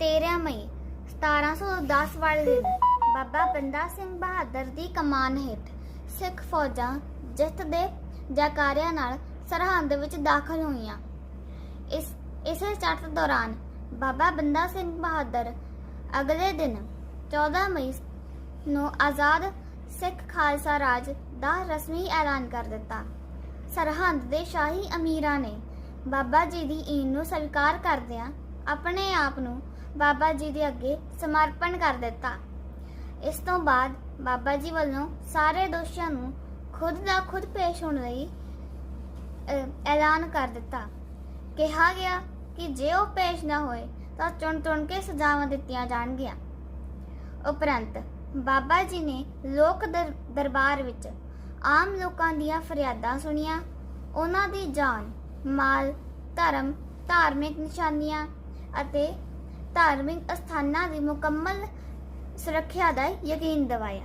13 ਮਈ 1710 ਵਾਲੇ ਦਿਨ, ਬਾਬਾ ਬੰਦਾ ਸਿੰਘ ਬਹਾਦਰ ਦੀ ਕਮਾਨ ਹੇਠ ਸਿੱਖ ਫੌਜਾਂ ਜਿੱਤ ਦੇ ਜੈਕਾਰਿਆਂ ਨਾਲ ਸਰਹੰਦ ਵਿੱਚ ਦਾਖਲ ਹੋਈਆਂ। ਇਸ, ਇਸੇ ਚੜ੍ਹਤ ਦੌਰਾਨ ਬਾਬਾ ਬੰਦਾ ਸਿੰਘ ਬਹਾਦਰ ਅਗਲੇ ਦਿਨ 14 ਮਈ ਨੂੰ ਆਜ਼ਾਦ ਸਿੱਖ ਖਾਲਸਾ ਰਾਜ ਦਾ ਰਸਮੀ ਐਲਾਨ ਕਰ ਦਿੱਤਾ। ਸਰਹੰਦ ਦੇ ਸ਼ਾਹੀ ਅਮੀਰਾਂ ਨੇ ਬਾਬਾ ਜੀ ਦੀ ਈਨ ਨੂੰ ਸਵੀਕਾਰ ਕਰਦਿਆਂ ਆਪਣੇ ਆਪ ਨੂੰ ਬਾਬਾ ਜੀ ਦੇ ਅੱਗੇ ਸਮਰਪਣ ਕਰ ਦਿੱਤਾ। ਇਸ ਤੋਂ ਬਾਅਦ ਬਾਬਾ ਜੀ ਵੱਲੋਂ ਸਾਰੇ ਦੋਸ਼ੀਆਂ ਨੂੰ ਖੁਦ ਦਾ ਖੁਦ ਪੇਸ਼ ਹੋਣ ਲਈ ਐਲਾਨ ਕਰ ਦਿੱਤਾ। ਕਿਹਾ ਗਿਆ ਕਿ ਜੇ ਉਹ ਪੇਸ਼ ਨਾ ਹੋਏ ਤਾਂ ਚੁਣ ਚੁਣ ਕੇ ਸਜ਼ਾਵਾਂ ਦਿੱਤੀਆਂ ਜਾਣਗੀਆਂ। ਉਪਰੰਤ ਬਾਬਾ ਜੀ ਨੇ ਲੋਕ ਦਰ- ਦਰਬਾਰ ਵਿੱਚ ਆਮ ਲੋਕਾਂ ਦੀਆਂ ਫਰਿਆਦਾਂ ਸੁਣੀਆਂ। ਉਹਨਾਂ ਦੀ ਜਾਨ, ਮਾਲ, ਧਰਮ, ਧਾਰਮਿਕ ਨਿਸ਼ਾਨੀਆਂ ਅਤੇ ਧਾਰਮਿਕ ਅਸਥਾਨਾਂ ਦੀ ਮੁਕੰਮਲ ਸੁਰੱਖਿਆ ਦਾ ਯਕੀਨ ਦਿਵਾਇਆ।